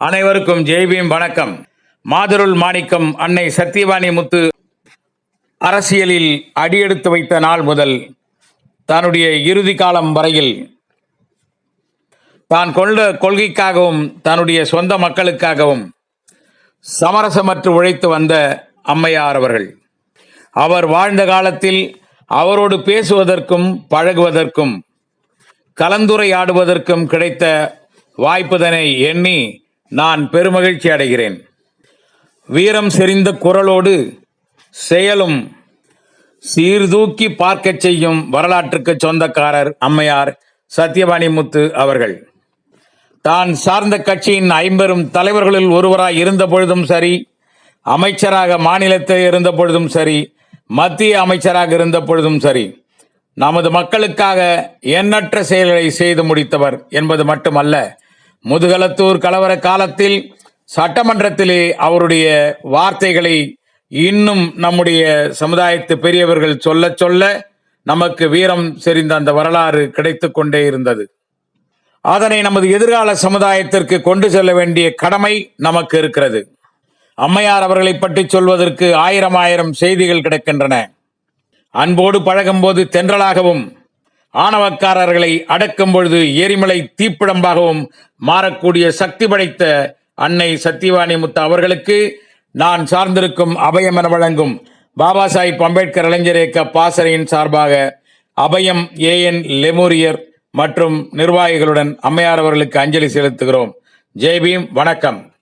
அனைவருக்கும் ஜெய்பீம் வணக்கம். மாதருள் மாணிக்கம் அன்னை சத்தியவாணி முத்து அரசியலில் அடியெடுத்து வைத்த நாள் முதல் தன்னுடைய இறுதி காலம் வரையில் தான் கொண்ட கொள்கைக்காகவும் தன்னுடைய சொந்த மக்களுக்காகவும் சமரசமற்று உழைத்து வந்த அம்மையார் அவர்கள். அவர் வாழ்ந்த காலத்தில் அவரோடு பேசுவதற்கும் பழகுவதற்கும் கலந்துரையாடுவதற்கும் கிடைத்த வாய்ப்புதனை எண்ணி நான் பெருமகிழ்ச்சி அடைகிறேன். வீரம் செறிந்த குரலோடு செயலும் சீர்தூக்கி பார்க்கச் செய்யும் வரலாற்றுக்கு சொந்தக்காரர் அம்மையார் சத்யபாணி முத்து அவர்கள். தான் சார்ந்த கட்சியின் ஐம்பெரும் தலைவர்களில் ஒருவராய் இருந்த பொழுதும் சரி அமைச்சராக மாநிலத்தில் இருந்த பொழுதும் சரி மத்திய அமைச்சராக இருந்த பொழுதும் சரி நமது மக்களுக்காக எண்ணற்ற செயல்களை செய்து முடித்தவர் என்பது மட்டுமல்ல முதுகலத்தூர் கலவர காலத்தில் சட்டமன்றத்திலே அவருடைய வார்த்தைகளை இன்னும் நம்முடைய சமுதாயத்து பெரியவர்கள் சொல்ல சொல்ல நமக்கு வீரம் செறிந்த அந்த வரலாறு கிடைத்து கொண்டே இருந்தது. அதனை நமது எதிர்கால சமுதாயத்திற்கு கொண்டு செல்ல வேண்டிய கடமை நமக்கு இருக்கிறது. அம்மையார் அவர்களை பற்றி சொல்வதற்கு ஆயிரம் ஆயிரம் செய்திகள் கிடைக்கின்றன. அன்போடு பழகும்போது தென்றலாகவும் ஆணவக்காரர்களை அடக்கும் பொழுது எரிமலை தீப்பிடம்பாகவும் மாறக்கூடிய சக்தி படைத்த அன்னை சத்தியவாணி முத்து அவர்களுக்கு நான் சார்ந்திருக்கும் அபயம் என வழங்கும் பாபா சாஹிப் அம்பேத்கர் இளைஞர் இயக்க பாசறையின் சார்பாக அபயம் ஏஎன் லெமோரியர் மற்றும் நிர்வாகிகளுடன் அம்மையார் அவர்களுக்கு அஞ்சலி செலுத்துகிறோம். ஜெய்பீம் வணக்கம்.